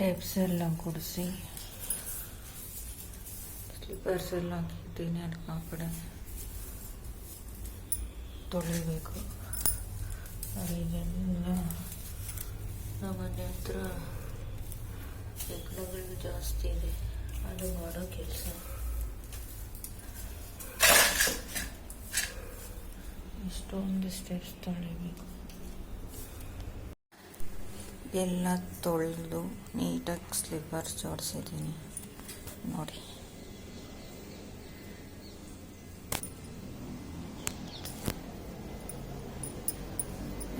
Types ಎಲ್ಲ ಕೊಡಿಸಿ. Slippers ಎಲ್ಲ ಹಾಕಿದ್ದೀನಿ ಅದಕ್ಕೆ ಆ ಕಡೆ ತೊಳಿಬೇಕು. ಇದೆಲ್ಲ ನಮ್ಮನೆ ಹತ್ರ ಹೆಗ್ಣಗಳು ಜಾಸ್ತಿ ಇದೆ. ಅದು ಮಾಡೋ ಕೆಲಸ. ಇಷ್ಟೊಂದು ಸ್ಟೆಪ್ಸ್ ತೊಳಿಬೇಕು. ಎಲ್ಲ ತೊಳೆದು ನೀಟಾಗಿ ಸ್ಲಿಪ್ಪರ್ ಜೋಡಿಸಿದ್ದೀನಿ. ನೋಡಿ.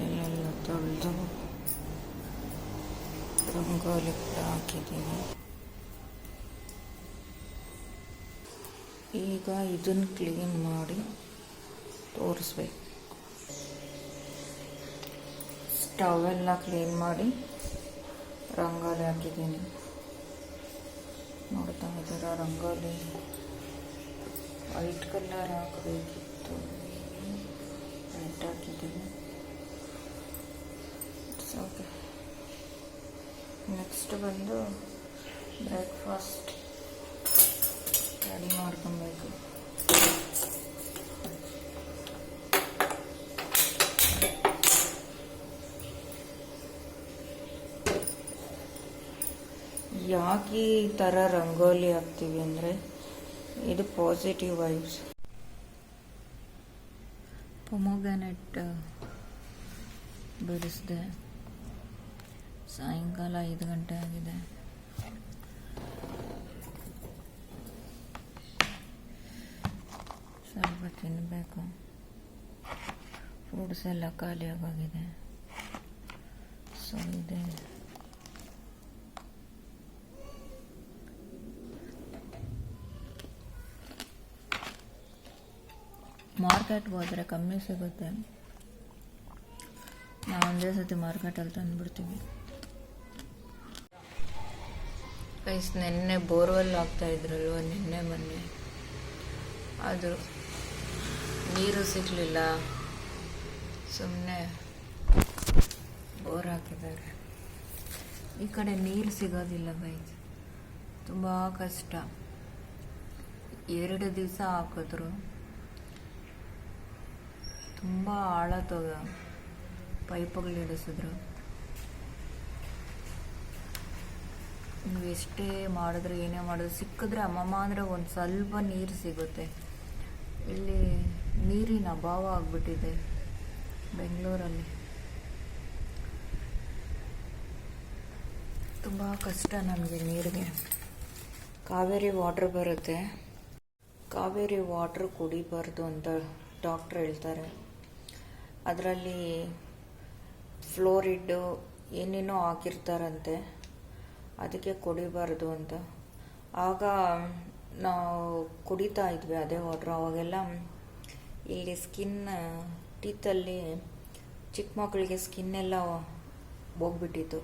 ಎಲ್ಲೆಲ್ಲ ತೊಳೆದು ರಂಗೋಲಿ ಕೂಡ ಹಾಕಿದ್ದೀನಿ ಈಗ ಇದನ್ನು ಕ್ಲೀನ್ ಮಾಡಿ ತೋರಿಸ್ಬೇಕು. ಸ್ಟವ್ ಎಲ್ಲ ಕ್ಲೀನ್ ಮಾಡಿ ರಂಗೋಲಿ ಹಾಕಿದ್ದೀನಿ. ನೋಡ್ತಾ ಇದ್ದೀರ, ರಂಗೋಲಿ? ವೈಟ್ ಕಲರ್ ಹಾಕಬೇಕಿತ್ತು. ವೈಟ್ ಹಾಕಿದ್ದೀನಿ. ಇಟ್ಸ್ ಓಕೆ ನೆಕ್ಸ್ಟ್ ಬಂದು ಬ್ರೇಕ್ಫಾಸ್ಟ್ ರೆಡಿ ಮಾಡ್ಕೊಬೇಕು. ಯಾಕೆ ಈ ಥರ ರಂಗೋಲಿ ಹಾಕ್ತೀವಿ ಅಂದರೆ ಇದು ಪಾಸಿಟಿವ್ ವೈಬ್ಸ್ ಪೊಮೊಗ್ಯಾನೆಟ್ ಬಿಡಿಸಿದೆ. ಸಾಯಂಕಾಲ ಐದು ಗಂಟೆ ಆಗಿದೆ. ಸ್ವಲ್ಪ ತಿನ್ನಬೇಕು ಫ್ರೂಟ್ಸ್ ಎಲ್ಲ ಖಾಲಿಯಾಗೋಗಿದೆ. ಸೊ ಇದೆ. ಮಾರ್ಕೆಟ್ಗೆ ಹೋದರೆ ಕಮ್ಮಿ ಸಿಗುತ್ತೆ. ನಾವು ಒಂದೇ ಸತಿ ಮಾರ್ಕೆಟಲ್ಲಿ ತಂದುಬಿಡ್ತೀವಿ. ಕೈಸ್ ನೆನ್ನೆ ಬೋರ್ವೆಲ್ ಆಗ್ತಾ ಇದ್ರಲ್ವ? ನಿನ್ನೆ ಮೊನ್ನೆ. ಅದು ನೀರು ಸಿಗಲಿಲ್ಲ. ಸುಮ್ಮನೆ ಬೋರ್ ಹಾಕಿದ್ದಾರೆ. ಈ ಕಡೆ ನೀರು ಸಿಗೋದಿಲ್ಲ ಗೈಸ್. ತುಂಬ ಕಷ್ಟ. ಎರಡು ದಿವಸ ಹಾಕಿದ್ರು. ತುಂಬ ಆಳ ತಗ ಪೈಪ್ಗಳು ಇಳಿಸಿದ್ರು. ನೀವು ಎಷ್ಟೇ ಮಾಡಿದ್ರೆ, ಏನೇ ಮಾಡಿದ್ರು, ಸಿಕ್ಕಿದ್ರೆ ಅಮ್ಮಮ್ಮ ಅಂದರೆ ಒಂದು ಸ್ವಲ್ಪ ನೀರು ಸಿಗುತ್ತೆ. ಇಲ್ಲಿ ನೀರಿನ ಅಭಾವ ಆಗಿಬಿಟ್ಟಿದೆ ಬೆಂಗಳೂರಲ್ಲಿ. ತುಂಬ ಕಷ್ಟ ನಮಗೆ ನೀರಿಗೆ. ಕಾವೇರಿ ವಾಟ್ರ್ ಬರುತ್ತೆ. ಕಾವೇರಿ ವಾಟ್ರ್ ಕುಡಿಬಾರ್ದು ಅಂತ ಡಾಕ್ಟ್ರ್ ಹೇಳ್ತಾರೆ. ಅದರಲ್ಲಿ ಫ್ಲೋರಿಡ್ಡು ಏನೇನೋ ಹಾಕಿರ್ತಾರಂತೆ, ಅದಕ್ಕೆ ಕುಡಿಬಾರ್ದು ಅಂತ. ಆಗ ನಾವು ಕುಡಿತಾ ಇದ್ವಿ ಅದೇ ವಾಟ್ರ್, ಅವಾಗೆಲ್ಲ ಇಲ್ಲಿ ಸ್ಕಿನ್, ಟೀತಲ್ಲಿ ಚಿಕ್ಕ ಮಕ್ಕಳಿಗೆ ಸ್ಕಿನ್ ಎಲ್ಲ ಹೋಗ್ಬಿಟ್ಟಿತ್ತು.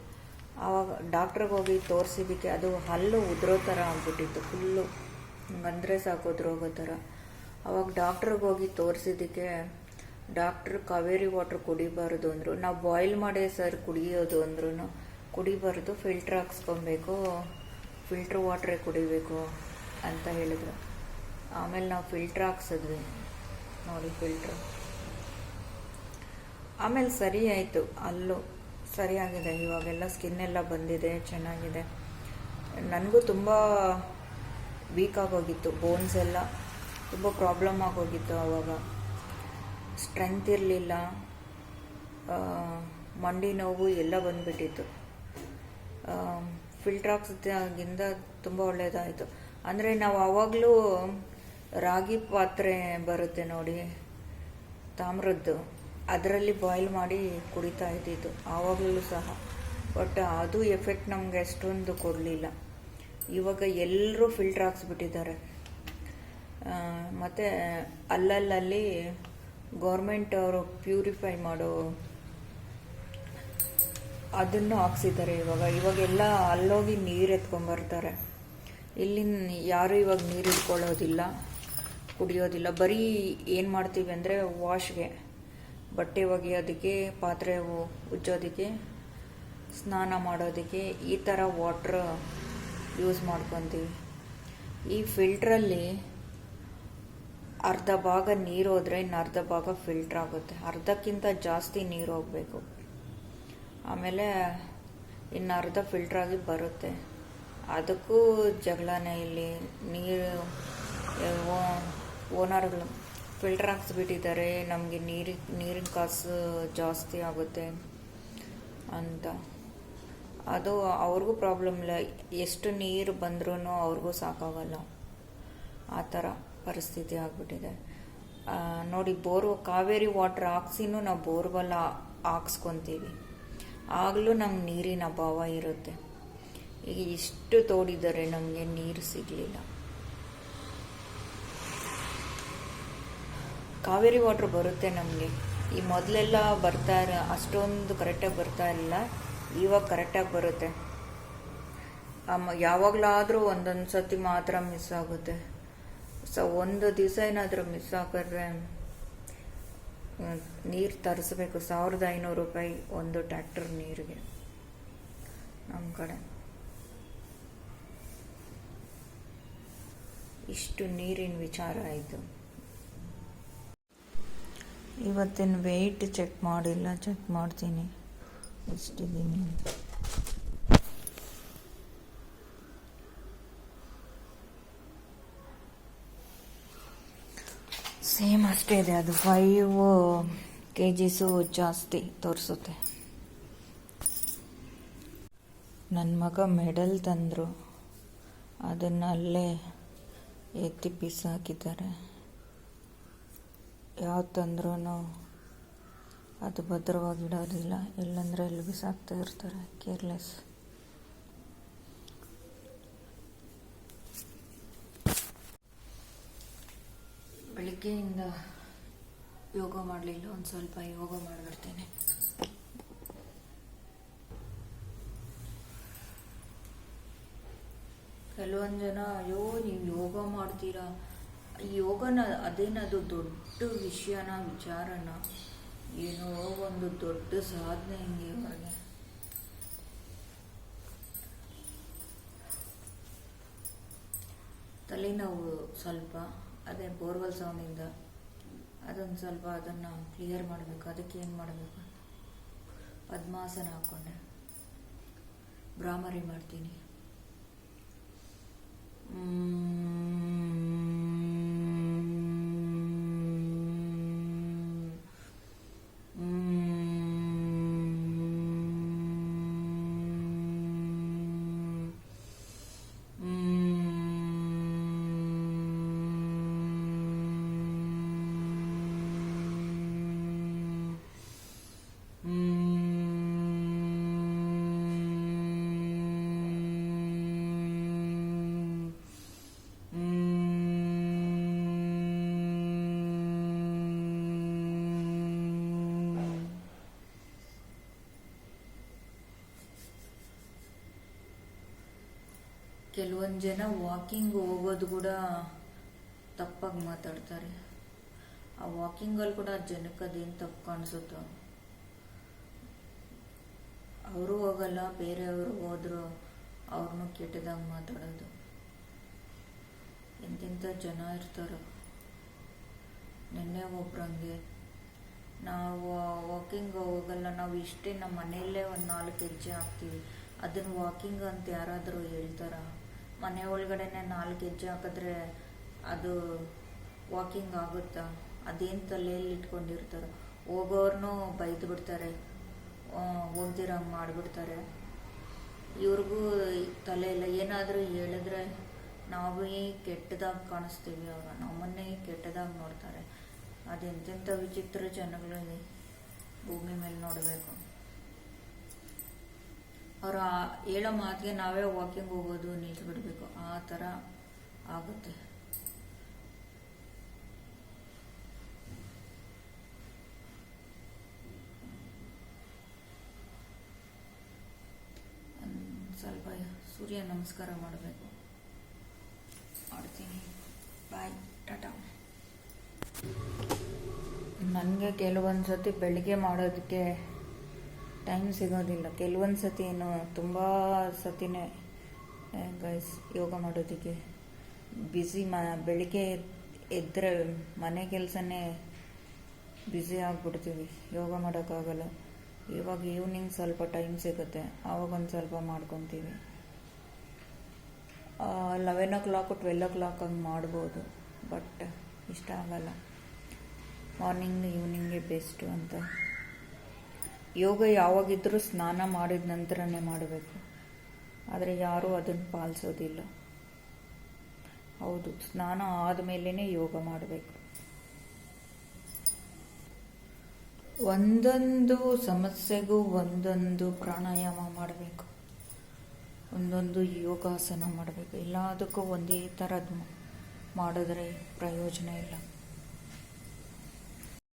ಆವಾಗ ಡಾಕ್ಟ್ರಿಗೆ ಹೋಗಿ ತೋರಿಸಿದ್ದಕ್ಕೆ ಅದು ಹಲ್ಲು ಉದುರೋ ಥರ ಆಗ್ಬಿಟ್ಟಿತ್ತು, ಫುಲ್ಲು. ಅಂದರೆ ಸಾಕು ಉದುರೋಗೋ ಥರ. ಅವಾಗ ಡಾಕ್ಟ್ರಿಗೆ ಹೋಗಿ ತೋರಿಸಿದ್ದಕ್ಕೆ ಡಾಕ್ಟ್ರು ಕಾವೇರಿ ವಾಟ್ರ್ ಕುಡಿಬಾರ್ದು ಅಂದರು, ನಾವು ಬಾಯ್ಲ್ ಮಾಡೇ ಸರ್ ಕುಡಿಯೋದು ಅಂದ್ರೂ ಕುಡಿಬಾರ್ದು ಫಿಲ್ಟ್ರ್ ಹಾಕ್ಸ್ಕೊಬೇಕು ಫಿಲ್ಟ್ರ್ ವಾಟ್ರೇ ಕುಡಿಬೇಕು ಅಂತ ಹೇಳಿದ್ರು. ಆಮೇಲೆ ನಾವು ಫಿಲ್ಟ್ರ್ ಹಾಕ್ಸಿದ್ವಿ. ನೋಡಿ ಫಿಲ್ಟ್ರ್ ಆಮೇಲೆ ಸರಿ ಆಯಿತು, ಅಲ್ಲೂ ಸರಿಯಾಗಿದೆ, ಇವಾಗೆಲ್ಲ ಸ್ಕಿನ್ ಎಲ್ಲ ಬಂದಿದೆ, ಚೆನ್ನಾಗಿದೆ. ನನಗೂ ತುಂಬ ವೀಕ್ ಆಗೋಗಿತ್ತು ಬೋನ್ಸ್ ಎಲ್ಲ, ತುಂಬ ಪ್ರಾಬ್ಲಮ್ ಆಗೋಗಿತ್ತು ಆವಾಗ ಸ್ಟ್ರೆಂತ್ ಇರಲಿಲ್ಲ. ಮಂಡಿ ನೋವು ಎಲ್ಲ ಬಂದುಬಿಟ್ಟಿತ್ತು. ಫಿಲ್ಟ್ರ್ ಹಾಕ್ಸಿದಾಗಿಂದ ತುಂಬ ಒಳ್ಳೆಯದಾಯಿತು ಅಂದರೆ ನಾವು ಆವಾಗಲೂ ರಾಗಿ ಪಾತ್ರೆ ಬರುತ್ತೆ ನೋಡಿ, ತಾಮ್ರದ್ದು. ಅದರಲ್ಲಿ ಬಾಯ್ಲ್ ಮಾಡಿ ಕುಡಿತಾ ಇದ್ದಿದ್ದು, ಆವಾಗಲೂ ಸಹ. ಬಟ್ ಅದು ಎಫೆಕ್ಟ್ ನಮಗೆ ಅಷ್ಟೊಂದು ಕೊಡಲಿಲ್ಲ. ಇವಾಗ ಎಲ್ಲರೂ ಫಿಲ್ಟ್ರ್ ಹಾಕ್ಸ್ಬಿಟ್ಟಿದ್ದಾರೆ. ಮತ್ತು ಅಲ್ಲಲ್ಲಲ್ಲಿ ಗೌರ್ಮೆಂಟ್ ಅವರು ಪ್ಯೂರಿಫೈ ಮಾಡೋ ಅದನ್ನು ಹಾಕ್ಸಿದ್ದಾರೆ ಇವಾಗ. ಇವಾಗೆಲ್ಲ ಅಲ್ಲೋಗಿ ನೀರು ಎತ್ಕೊಂಬರ್ತಾರೆ ಇಲ್ಲಿನ ಯಾರು ಇವಾಗ ನೀರು ಇಟ್ಕೊಳ್ಳೋದಿಲ್ಲ ಕುಡಿಯೋದಿಲ್ಲ. ಬರೀ ಏನು ಮಾಡ್ತೀವಿ ಅಂದರೆ ವಾಶ್ಗೆ. ಬಟ್ಟೆ ಒಗೆಯೋದಕ್ಕೆ, ಪಾತ್ರೆ ಉಜ್ಜೋದಕ್ಕೆ, ಸ್ನಾನ ಮಾಡೋದಕ್ಕೆ ಈ ಥರ ವಾಟ್ರ್ ಯೂಸ್ ಮಾಡ್ಕೊತೀವಿ. ಈ ಫಿಲ್ಟ್ರಲ್ಲಿ ಅರ್ಧ ಭಾಗ ನೀರು ಹೋದರೆ ಇನ್ನು ಅರ್ಧ ಭಾಗ ಫಿಲ್ಟ್ರ್ ಆಗುತ್ತೆ. ಅರ್ಧಕ್ಕಿಂತ ಜಾಸ್ತಿ ನೀರು ಹೋಗಬೇಕು. ಆಮೇಲೆ ಇನ್ನು ಅರ್ಧ ಫಿಲ್ಟ್ರಾಗಿ ಬರುತ್ತೆ. ಅದಕ್ಕೂ ಜಗಳನೇ ಇಲ್ಲಿ. ನೀರು ಓನರ್ಗಳು ಫಿಲ್ಟರ್ ಹಾಕ್ಸ್ಬಿಟ್ಟಿದ್ದಾರೆ. ನಮಗೆ ನೀರಿ, ನೀರಿನ ಕಾಸು ಜಾಸ್ತಿ ಆಗುತ್ತೆ ಅಂತ. ಅದು ಅವ್ರಿಗೂ ಪ್ರಾಬ್ಲಮ್ ಇಲ್ಲ. ಎಷ್ಟು ನೀರು ಬಂದ್ರೂ ಅವ್ರಿಗೂ ಸಾಕಾಗಲ್ಲ. ಆ ಥರ. ಪರಿಸ್ಥಿತಿ ಆಗಿಬಿಟ್ಟಿದೆ. ನೋಡಿ, ಬೋರು, ಕಾವೇರಿ ವಾಟ್ರ್ ಹಾಕ್ಸಿನೂ ನಾವು ಬೋರ್ವೆಲ್ ಹಾಕ್ಸ್ಕೊತೀವಿ. ಆಗಲೂ ನಮ್ಗೆ ನೀರಿನ ಅಭಾವ ಇರುತ್ತೆ. ಈಗ ಇಷ್ಟು ತೋಡಿದರೆ ನಮಗೆ ನೀರು ಸಿಗಲಿಲ್ಲ. ಕಾವೇರಿ ವಾಟ್ರ್ ಬರುತ್ತೆ ನಮಗೆ. ಈ ಮೊದಲೆಲ್ಲ ಬರ್ತಾ ಇರ, ಅಷ್ಟೊಂದು ಕರೆಕ್ಟಾಗಿ ಬರ್ತಾ ಇರಲಿಲ್ಲ. ಇವಾಗ ಕರೆಕ್ಟಾಗಿ ಬರುತ್ತೆ. ಯಾವಾಗಲಾದರೂ ಒಂದೊಂದು ಸತಿ ಮಾತ್ರ ಮಿಸ್ ಆಗುತ್ತೆ. ಸೊ ಒಂದು ದಿವಸ ಏನಾದರೂ ಮಿಸ್ ಆಗಿದ್ರೆ ನೀರು ತರಿಸ್ಬೇಕು. ಸಾವಿರದ ಐನೂರು ರೂಪಾಯಿ ಒಂದು ಟ್ಯಾಕ್ಟರ್ ನೀರಿಗೆ ನಮ್ಮ ಕಡೆ. ಇಷ್ಟು ನೀರಿನ ವಿಚಾರ ಆಯಿತು ಇವತ್ತಿನ ವೆಯ್ಟ್ ಚೆಕ್ ಮಾಡಿಲ್ಲ ಚೆಕ್ ಮಾಡ್ತೀನಿ. ಎಷ್ಟಿದ್ದೀನಿ ಅಂತ. ಸೇಮ್ ಅಷ್ಟೇ ಇದೆ. ಅದು ಫೈವ್ ಕೆ ಜಿಸು ಜಾಸ್ತಿ ತೋರಿಸುತ್ತೆ. ನನ್ನ ಮಗ ಮೆಡಲ್ ತಂದರು. ಅದನ್ನು ಅಲ್ಲೇ ಎತ್ತಿ ಹಾಕಿದ್ದಾರೆ ಯಾವ ತಂದ್ರೂ ಅದು ಭದ್ರವಾಗಿಡೋದಿಲ್ಲ. ಇಲ್ಲಂದ್ರೆ ಅಲ್ಲಿ ಬಿಸಾಕ್ತಾ ಇರ್ತಾರೆ. ಕೇರ್ಲೆಸ್ ಬೆಳಿಗ್ಗೆಯಿಂದ ಯೋಗ ಮಾಡಲಿಲ್ಲ, ಒಂದು ಸ್ವಲ್ಪ ಯೋಗ ಮಾಡಿಬಿಡ್ತೇನೆ ಕೆಲವೊಂದು ಜನ, ಅಯ್ಯೋ, ನೀವು ಯೋಗ ಮಾಡ್ತೀರಾ? ಯೋಗನ, ಅದೇನದು ದೊಡ್ಡ ವಿಷಯನ, ವಿಚಾರನ? ಏನೋ ಒಂದು ದೊಡ್ಡ ಸಾಧನೆ ಹಿಂಗೆ ಇವಾಗ ತಲೆನೋವು ಸ್ವಲ್ಪ. ಅದೇ ಬೋರ್ವೆಲ್ ಸೌಂಡಿಂದ ಅದೊಂದು ಸ್ವಲ್ಪ ಅದನ್ನು ಕ್ಲಿಯರ್ ಮಾಡಬೇಕು. ಅದಕ್ಕೆ ಏನು ಮಾಡಬೇಕು ಅಂತ. ಪದ್ಮಾಸನ ಹಾಕ್ಕೊಂಡೆ ಭ್ರಾಮರಿ ಮಾಡ್ತೀನಿ. ಕೆಲವೊಂದು ಜನ ವಾಕಿಂಗ್ ಹೋಗೋದು ಕೂಡ ತಪ್ಪಾಗಿ ಮಾತಾಡ್ತಾರೆ. ಆ ವಾಕಿಂಗಲ್ಲಿ ಕೂಡ ಜನಕ್ಕೆ ಅದೇನು ತಪ್ಪು ಕಾಣಿಸುತ್ತೋ. ಅವರು ಹೋಗಲ್ಲ, ಬೇರೆಯವರು ಹೋದ್ರು ಅವ್ರನ್ನೂ ಕೆಟ್ಟದಾಗಿ ಮಾತಾಡೋದು. ಎಂತೆಂಥ ಜನ ಇರ್ತಾರೋ. ನಿನ್ನೆ ಒಬ್ರಂಗೆ ನಾವು ವಾಕಿಂಗ್ ಹೋಗಲ್ಲ, ನಾವು ಇಷ್ಟೇ ನಮ್ಮ ಮನೆಯಲ್ಲೇ ಒಂದು ನಾಲ್ಕು ಹೆಜ್ಜೆ ಹಾಕ್ತೀವಿ. ಅದನ್ನು ವಾಕಿಂಗ್ ಅಂತ ಯಾರಾದರೂ ಹೇಳ್ತಾರ? ಮನೆ ಒಳಗಡೆನೆ ನಾಲ್ಕು ಹೆಜ್ಜೆ ಹಾಕಿದ್ರೆ ಅದು ವಾಕಿಂಗ್ ಆಗುತ್ತಾ? ಅದೇನು ತಲೆಯಲ್ಲಿ ಇಟ್ಕೊಂಡಿರ್ತಾರೆ? ಹೋಗೋರ್ನು ಬೈದು ಬಿಡ್ತಾರೆ. ಹೋಗ್ದಿರಂಗೆ ಮಾಡಿಬಿಡ್ತಾರೆ. ಇವ್ರಿಗೂ ತಲೆ ಇಲ್ಲ. ಏನಾದರೂ ಹೇಳಿದ್ರೆ ನಾವೇ ಕೆಟ್ಟದಾಗ ಕಾಣಿಸ್ತೀವಿ ಅವಾಗ ನಮ್ಮನ್ನೇ ಕೆಟ್ಟದಾಗ ನೋಡ್ತಾರೆ. ಅದೆಂತೆಂಥ ವಿಚಿತ್ರ ಜನಗಳು ಭೂಮಿ ಮೇಲೆ ನೋಡಬೇಕು. ಅವ್ರ ಹೇಳೋ ಮಾತಿಗೆ ನಾವೇ ವಾಕಿಂಗ್ ಹೋಗೋದು ನಿಲ್ಸ್ಬಿಡ್ಬೇಕು ಆ ಥರ ಆಗುತ್ತೆ. ಸ್ವಲ್ಪ ಸೂರ್ಯ ನಮಸ್ಕಾರ ಮಾಡಬೇಕು. ಮಾಡ್ತೀನಿ. ಬಾಯ್ ಟಾಟಾ ನನಗೆ ಕೆಲವೊಂದು ಸತಿ ಬೆಳಿಗ್ಗೆ ಮಾಡೋದಕ್ಕೆ ಟೈಮ್ ಸಿಗೋದಿಲ್ಲ. ಕೆಲವೊಂದು ಸತಿ ಏನು ತುಂಬ ಸತಿನೇ ಗೈಸ್ ಯೋಗ ಮಾಡೋದಕ್ಕೆ ಬ್ಯುಸಿ ಮ, ಬೆಳಿಗ್ಗೆ ಎದ್ದರೆ ಮನೆ ಕೆಲಸನೇ ಬ್ಯುಸಿ ಆಗಿಬಿಡ್ತೀವಿ. ಯೋಗ ಮಾಡೋಕ್ಕಾಗಲ್ಲ. ಇವಾಗ ಈವ್ನಿಂಗ್ ಸ್ವಲ್ಪ ಟೈಮ್ ಸಿಗುತ್ತೆ. ಆವಾಗ ಒಂದು ಸ್ವಲ್ಪ ಮಾಡ್ಕೊತೀವಿ. Eleven o'clock twelve o'clock ಹಂಗೆ ಮಾಡ್ಬೋದು. ಬಟ್ ಇಷ್ಟ ಆಗಲ್ಲ. ಮಾರ್ನಿಂಗ್ ಈವ್ನಿಂಗೇ ಬೆಸ್ಟು ಅಂತ. ಯೋಗ ಯಾವಾಗಿದ್ದರೂ ಸ್ನಾನ ಮಾಡಿದ ನಂತರನೇ ಮಾಡಬೇಕು. ಆದರೆ ಯಾರೂ ಅದನ್ನು ಪಾಲಿಸೋದಿಲ್ಲ. ಹೌದು, ಸ್ನಾನ ಆದಮೇಲೇ ಯೋಗ ಮಾಡಬೇಕು. ಒಂದೊಂದು ಸಮಸ್ಯೆಗೂ ಒಂದೊಂದು ಪ್ರಾಣಾಯಾಮ ಮಾಡಬೇಕು. ಒಂದೊಂದು ಯೋಗಾಸನ ಮಾಡಬೇಕು. ಎಲ್ಲದಕ್ಕೂ ಒಂದೇ ಥರದ್ದು ಮಾಡಿದ್ರೆ ಪ್ರಯೋಜನ ಇಲ್ಲ.